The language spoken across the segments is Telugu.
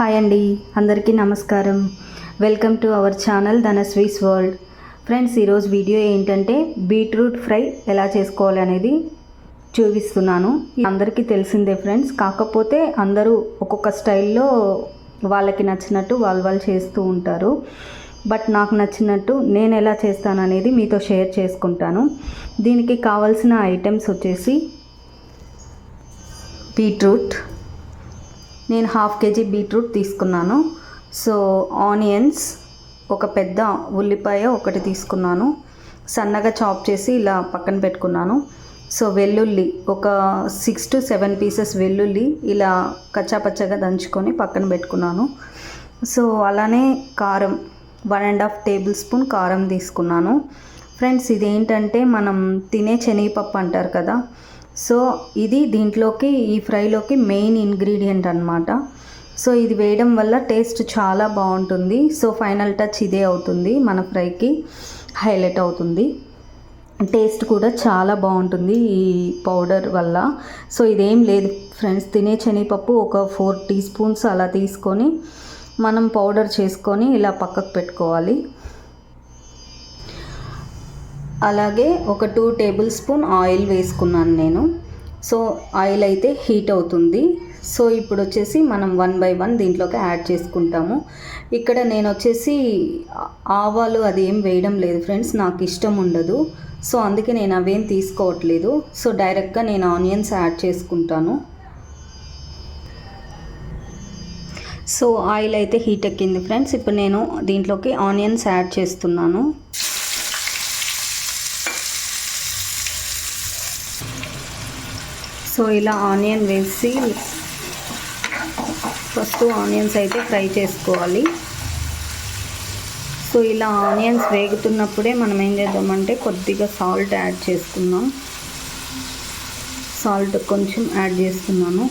హాయ్ అండి అందరికీ నమస్కారం. వెల్కమ్ టు అవర్ ఛానల్ ధనస్వీస్ వరల్డ్. ఫ్రెండ్స్ ఈరోజు వీడియో ఏంటంటే బీట్రూట్ ఫ్రై ఎలా చేసుకోవాలి అనేది చూపిస్తున్నాను. అందరికీ తెలిసిందే ఫ్రెండ్స్ కాకపోతే అందరూ ఒక్కొక్క స్టైల్లో వాళ్ళకి నచ్చినట్టు వాళ్ళు వాళ్ళు చేస్తూ ఉంటారు. బట్ నాకు నచ్చినట్టు నేను ఎలా చేస్తాను అనేది మీతో షేర్ చేసుకుంటాను. దీనికి కావాల్సిన ఐటమ్స్ వచ్చేసి బీట్రూట్ నేను హాఫ్ కేజీ బీట్రూట్ తీసుకున్నాను. సో ఆనియన్స్ ఒక పెద్ద ఉల్లిపాయ ఒకటి తీసుకున్నాను. సన్నగా చాప్ చేసి ఇలా పక్కన పెట్టుకున్నాను. సో వెల్లుల్లి ఒక సిక్స్ టు సెవెన్ పీసెస్ వెల్లుల్లి ఇలా కచ్చాపచ్చగా దంచుకొని పక్కన పెట్టుకున్నాను. సో అలానే కారం one and half table spoon కారం తీసుకున్నాను. ఫ్రెండ్స్ ఇదేంటంటే మనం తినే శనగపప్పు అంటారు కదా సో ఇది దీంట్లోకి ఈ ఫ్రైలోకి మెయిన్ ఇంగ్రీడియంట్ అనమాట సో ఇది వేయడం వల్ల టేస్ట్ చాలా బాగుంటుంది. సో ఫైనల్ టచ్ ఇదే అవుతుంది మన ఫ్రైకి హైలైట్ అవుతుంది. టేస్ట్ కూడా చాలా బాగుంటుంది ఈ పౌడర్ వల్ల. సో ఇదేం లేదు ఫ్రెండ్స్ తినే శనగపప్పు ఒక ఫోర్ టీ స్పూన్స్ అలా తీసుకొని మనం పౌడర్ చేసుకొని ఇలా పక్కకు పెట్టుకోవాలి. అలాగే ఒక టూ టేబుల్ స్పూన్ ఆయిల్ వేసుకున్నాను నేను. సో ఆయిల్ అయితే హీట్ అవుతుంది. సో ఇప్పుడు వచ్చేసి మనం వన్ బై వన్ దీంట్లోకి యాడ్ చేసుకుంటాము. ఇక్కడ నేను వచ్చేసి ఆవాలు అది ఏం వేయడం లేదు ఫ్రెండ్స్ నాకు ఇష్టం ఉండదు. సో అందుకే నేను అవేం తీసుకోవట్లేదు. సో డైరెక్ట్గా నేను ఆనియన్స్ యాడ్ చేసుకుంటాను. సో ఆయిల్ అయితే హీట్ ఎక్కింది ఫ్రెండ్స్. ఇప్పుడు నేను దీంట్లోకి ఆనియన్స్ యాడ్ చేస్తున్నాను. సో ఇలా ఆనియన్ వేసి ఫస్ట్ ఆనియన్స్ అయితే ఫ్రై చేసుకోవాలి. సో ఇలా ఆనియన్స్ వేగుతున్నప్పుడే మనం ఏం చేద్దామంటే కొద్దిగా సాల్ట్ యాడ్ చేసుకుందాం. సాల్ట్ కొంచెం యాడ్ చేస్తున్నాను.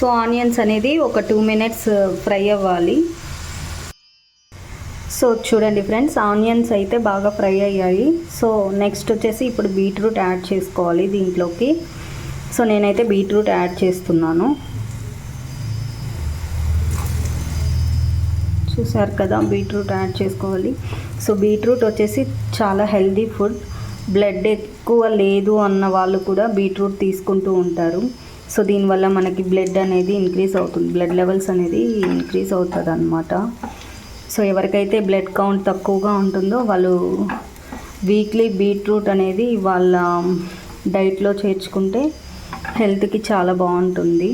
సో ఆనియన్స్ అనేది ఒక టూ మినిట్స్ uh, ఫ్రై అవ్వాలి. సో చూడండి ఫ్రెండ్స్ ఆనియన్స్ అయితే బాగా ఫ్రై అయ్యాయి. సో నెక్స్ట్ వచ్చేసి ఇప్పుడు బీట్రూట్ యాడ్ చేసుకోవాలి దీంట్లోకి. సో నేనైతే బీట్రూట్ యాడ్ చేస్తున్నాను. చూసారు కదా బీట్రూట్ యాడ్ చేసుకోవాలి. సో బీట్రూట్ వచ్చేసి చాలా హెల్దీ ఫుడ్. బ్లడ్ ఎక్కువ లేదు అన్న వాళ్ళు కూడా బీట్రూట్ తీసుకుంటూ ఉంటారు. సో దీనివల్ల మనకి బ్లడ్ అనేది ఇంక్రీజ్ అవుతుంది. బ్లడ్ లెవెల్స్ అనేది ఇంక్రీజ్ అవుతుంది అనమాట సో ఎవరికైతే బ్లడ్ కౌంట్ తక్కువగా ఉంటుందో వాళ్ళు వీక్లీ బీట్రూట్ అనేది వాళ్ళ డైట్లో చేర్చుకుంటే హెల్త్కి చాలా బాగుంటుంది.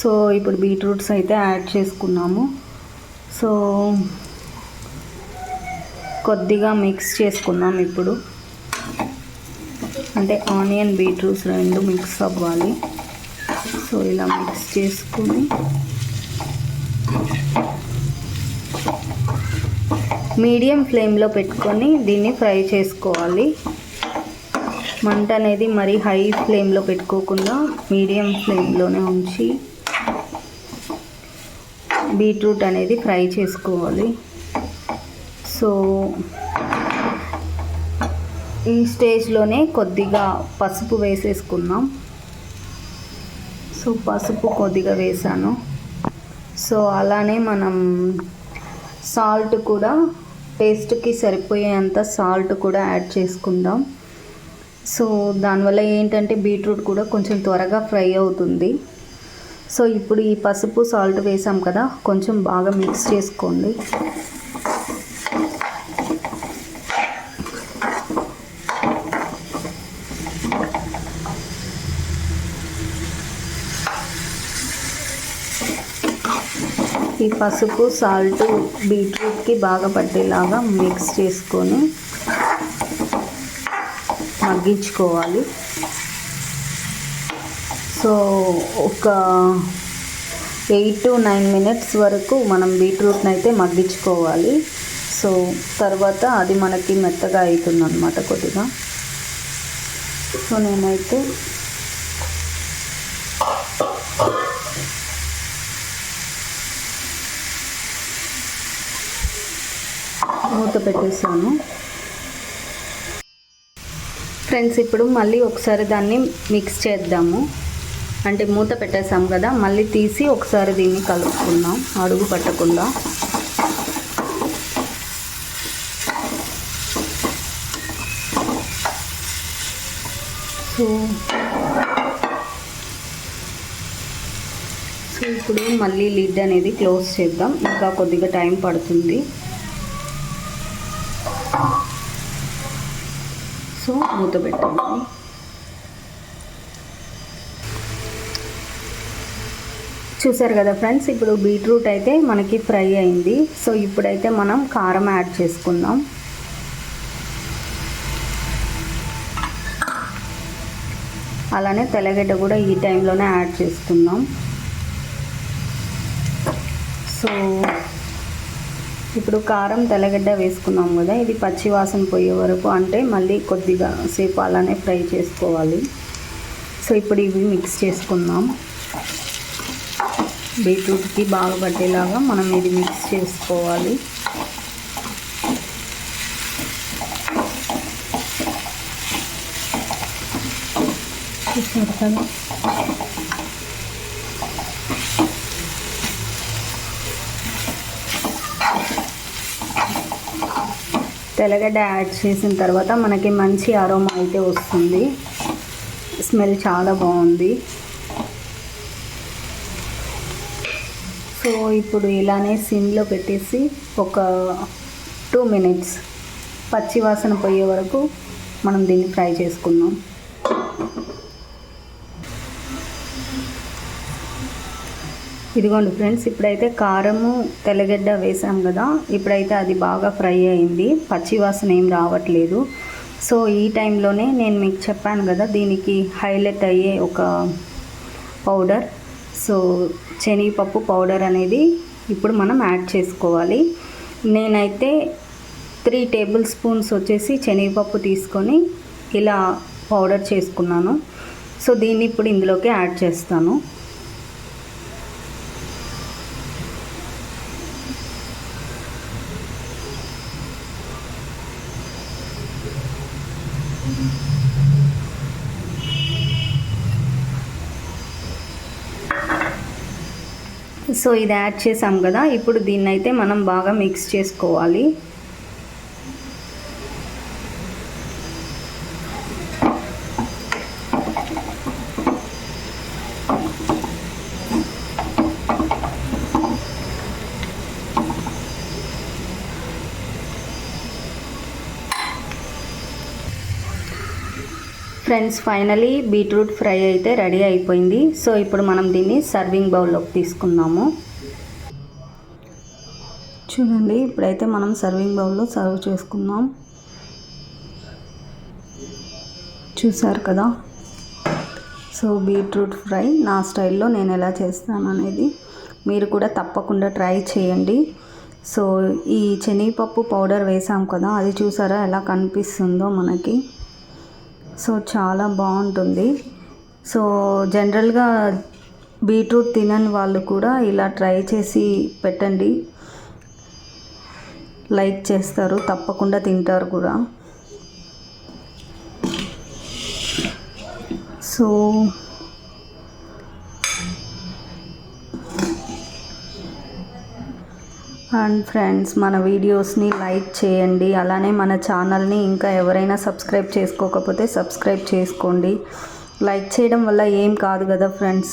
సో ఇప్పుడు బీట్రూట్స్ అయితే యాడ్ చేసుకున్నాము. సో కొద్దిగా మిక్స్ చేసుకుందాం ఇప్పుడు. అంటే ఆనియన్ బీట్రూట్స్ రెండు మిక్స్ అవ్వాలి. సో ఇలా మిక్స్ చేసుకుని మీడియం ఫ్లేమ్లో పెట్టుకొని దీన్ని ఫ్రై చేసుకోవాలి. మంట అనేది మరి హై ఫ్లేమ్లో పెట్టుకోకుండా మీడియం ఫ్లేమ్లోనే ఉంచి బీట్రూట్ అనేది ఫ్రై చేసుకోవాలి. సో ఈ స్టేజ్లోనే కొద్దిగా పసుపు వేసేసుకున్నాం సో పసుపు కొద్దిగా వేసాను. సో అలానే మనం సాల్ట్ కూడా టేస్ట్కి సరిపోయేంత సాల్ట్ కూడా యాడ్ చేసుకుందాం. సో దానివల్ల ఏంటంటే బీట్రూట్ కూడా కొంచెం త్వరగా ఫ్రై అవుతుంది. సో ఇప్పుడు ఈ పసుపు సాల్ట్ వేసాం కదా కొంచెం బాగా మిక్స్ చేసుకోండి. ఈ పసుపు సాల్ట్ బీట్రూట్కి బాగా పట్టేలాగా మిక్స్ చేసుకొని మగ్గించుకోవాలి. సో ఒక ఎయిట్ టు నైన్ మినిట్స్ వరకు మనం బీట్రూట్ని అయితే మగ్గించుకోవాలి. సో తర్వాత అది మనకి మెత్తగా అవుతుంది అనమాట కొద్దిగా. సో నేనైతే మూత పెట్టేసాను ఫ్రెండ్స్ ఇప్పుడు మళ్ళీ ఒకసారి దాన్ని మిక్స్ చేద్దాము. అంటే మూత పెట్టేసాం కదా మళ్ళీ తీసి ఒకసారి దీన్ని కలుపుకుందాం అడుగు పట్టకుండా. సో సో ఇప్పుడు మళ్ళీ లిడ్ అనేది క్లోజ్ చేద్దాం ఇంకా కొద్దిగా టైం పడుతుంది. సో మూత పెట్టండి. చూసారు కదా ఫ్రెండ్స్ ఇప్పుడు బీట్రూట్ అయితే మనకి ఫ్రై అయింది. సో ఇప్పుడైతే మనం కారం యాడ్ చేసుకుందాం. అలానే తెల్లగడ్డ కూడా ఈ టైంలోనే యాడ్ చేసుకుందాం. సో ఇప్పుడు కారం తెల్లగడ్డ వేసుకున్నాం కదా ఇది పచ్చి వాసన పోయే వరకు అంటే మళ్ళీ కొద్దిగా సేపు అలానే ఫ్రై చేసుకోవాలి. సో ఇప్పుడు ఇవి మిక్స్ చేసుకుందాం. బీట్రూట్కి బాగా పట్టేలాగా మనం ఇది మిక్స్ చేసుకోవాలి. చూసారు కదా తెల్లగడ్డ యాడ్ చేసిన తర్వాత మనకి మంచి అరోమా అయితే వస్తుంది. స్మెల్ చాలా బాగుంది. సో ఇప్పుడు ఇలానే సిమ్లో పెట్టేసి ఒక టూ మినిట్స్ పచ్చి వాసన పోయే వరకు మనం దీన్ని ఫ్రై చేసుకుందాం. ఇదిగోండి ఫ్రెండ్స్ ఇప్పుడైతే కారము తెల్లగడ్డ వేసాం కదా ఇప్పుడైతే అది బాగా ఫ్రై అయింది. పచ్చి వాసన ఏం రావట్లేదు. సో ఈ టైంలోనే నేను మీకు చెప్పాను కదా దీనికి హైలైట్ అయ్యే ఒక పౌడర్. సో శనగపప్పు పౌడర్ అనేది ఇప్పుడు మనం యాడ్ చేసుకోవాలి. నేనైతే త్రీ టేబుల్ స్పూన్స్ వచ్చేసి శనగపప్పు తీసుకొని ఇలా పౌడర్ చేసుకున్నాను. సో దీన్ని ఇప్పుడు ఇందులోకి యాడ్ చేస్తాను. సో ఇది యాడ్ చేసాం కదా ఇప్పుడు దీన్నైతే మనం బాగా మిక్స్ చేసుకోవాలి. ఫ్రెండ్స్ ఫైనలీ బీట్రూట్ ఫ్రై అయితే రెడీ అయిపోయింది. సో ఇప్పుడు మనం దీన్ని సర్వింగ్ బౌల్లోకి తీసుకుందాము. చూడండి ఇప్పుడైతే మనం సర్వింగ్ బౌల్లో సర్వ్ చేసుకుందాం. చూసారు కదా? సో బీట్రూట్ ఫ్రై నా స్టైల్లో నేను ఎలా చేస్తాను అనేది మీరు కూడా తప్పకుండా ట్రై చేయండి. సో ఈ శనగపప్పు పౌడర్ వేసాం కదా అది చూసారా ఎలా కనిపిస్తుందో మనకి? సో చాలా బాగుంటుంది. సో జనరల్గా బీట్రూట్ తినని వాళ్ళు కూడా ఇలా ట్రై చేసి పెట్టండి. లైక్ చేస్తారు తప్పకుండా తింటారు కూడా. సో అండ్ ఫ్రెండ్స్ మన వీడియోస్ని లైక్ చేయండి. అలానే మన ఛానల్ని ఇంకా ఎవరైనా సబ్స్క్రైబ్ చేసుకోకపోతే సబ్స్క్రైబ్ చేసుకోండి. లైక్ చేయడం వల్ల ఏం కాదు కదా ఫ్రెండ్స్?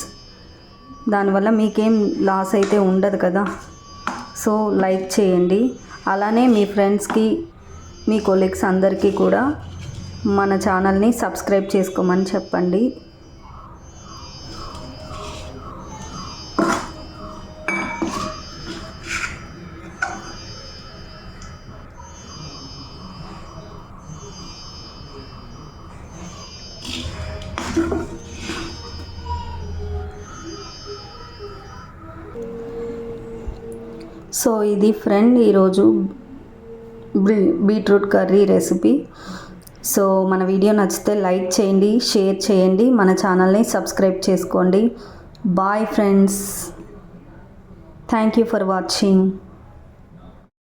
దానివల్ల మీకేం లాస్ అయితే ఉండదు కదా? సో లైక్ చేయండి. అలానే మీ ఫ్రెండ్స్కి మీ కొలీగ్స్ అందరికీ కూడా మన ఛానల్ని సబ్స్క్రైబ్ చేసుకోమని చెప్పండి. సో ఇది ఫ్రెండ్ ఈరోజు బీట్రూట్ కర్రీ రెసిపీ. సో మన వీడియో నచ్చితే లైక్ చేయండి షేర్ చేయండి. మన ఛానల్ని సబ్స్క్రైబ్ చేసుకోండి. Bye friends. Thank you for watching.